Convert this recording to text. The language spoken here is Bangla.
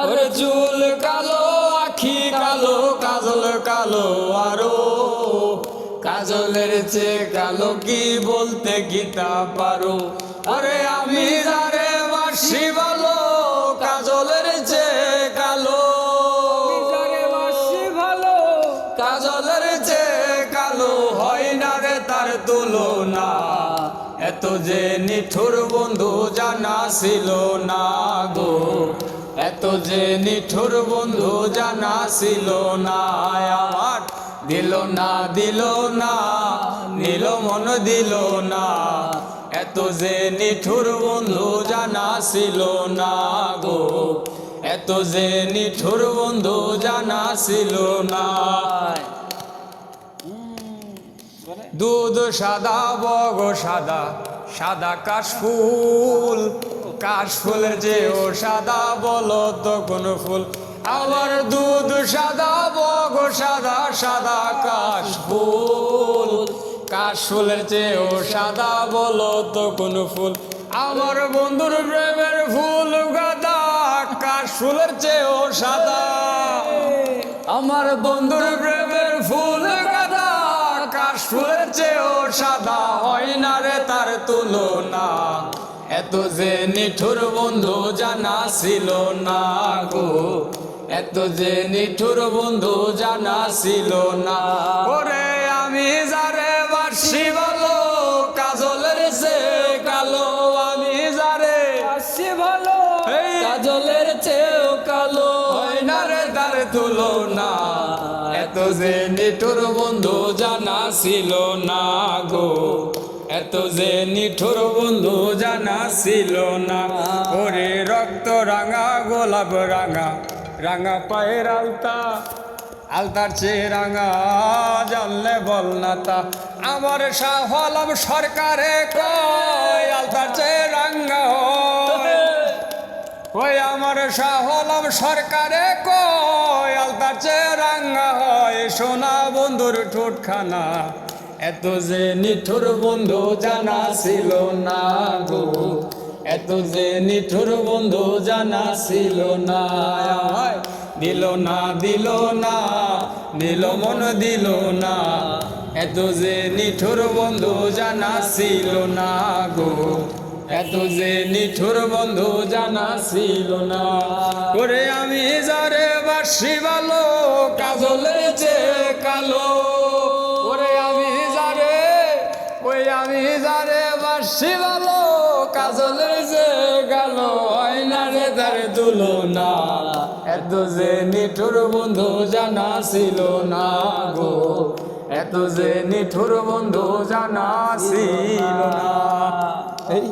আরে চুল কালো আখি কালো কাজল কালো আরও। কাজলের চেয়ে কালো কি বলতে গীতা পারো? আরে আমি যারে বাসি ভালো কাজলের চেয়ে কালো। যারে বাসি ভালো কাজলের চেয়ে কালো হয় না রে তার তুলনা। এত যে নিঠুর বন্ধু জানা ছিল না গো। এত যে নিঠুর বন্ধু জানা ছিল না, আমার দিল না দিল না, নীল মন দিল না। এত যে নিঠুর বন্ধু জানা ছিল না গো, এত যে নিঠুর বন্ধু জানা ছিল না। দুধ সাদা, বগ সাদা সাদা কাশফুল কাশফুলের যে ও সাদা বলো তো কোন ফুল। আবার দুধ সাদা, বগ সাদা সাদা কাশফুল কাশফুলের যে ও সাদা বলো তো কোন ফুল। আমার বন্ধুর প্রেমের ফুল গাদা কাশফুলের চেয়ে ও সাদা। আমার বন্ধুর প্রেমের ফুল গাদা কাশফুলের চেয়েও সাদা। হয় না রে তার তুলনা। এত যে নিঠুর বন্ধু জানা ছিল না গো। এত যে নিঠুর বন্ধু জানা ছিল না। ওরে আমি যারে বাসি ভালো কাজলের সে কালো আমি যারে। বাসি ভালো কাজলের চেয়েও কালো হয় না রে তার তুলনা। এত যে নিঠুর বন্ধু জানা ছিল না গো। এত যে নিঠুর বন্ধু জানা ছিল না। ওরে রক্ত রাঙা, গোলাপ রাঙা রাঙা পায়ের আলতা। আলতার চেয়ে রাঙা, জানলে বল না তা। আমার শাহ আলম সরকারে কয়, আলতার চেয়ে রাঙা ওই আমার শাহলাম সরকারে কয়, আলতার চেয়ে রাঙ্গা হয়। সোনা বন্ধুর ঠোঁটখানা এত যে নিঠুর বন্ধু জানা ছিল না গো। এত যে নিঠুর বন্ধু জানা ছিল না। দিল না দিল না, দিল মন, দিল না। এত যে নিঠুর বন্ধু জানা ছিল না গো। এত যে নিঠুর বন্ধু জানা ছিল না। করে আমি যারে বাসি ভালো, কাজলে আমি যারে বাসি ভালো কাজলের যে গেল, আয়না রে তারে তুলো না এত যে নিঠুর বন্ধু জানা ছিল না গো, এত যে নিঠুর বন্ধু জানা ছিল না। এই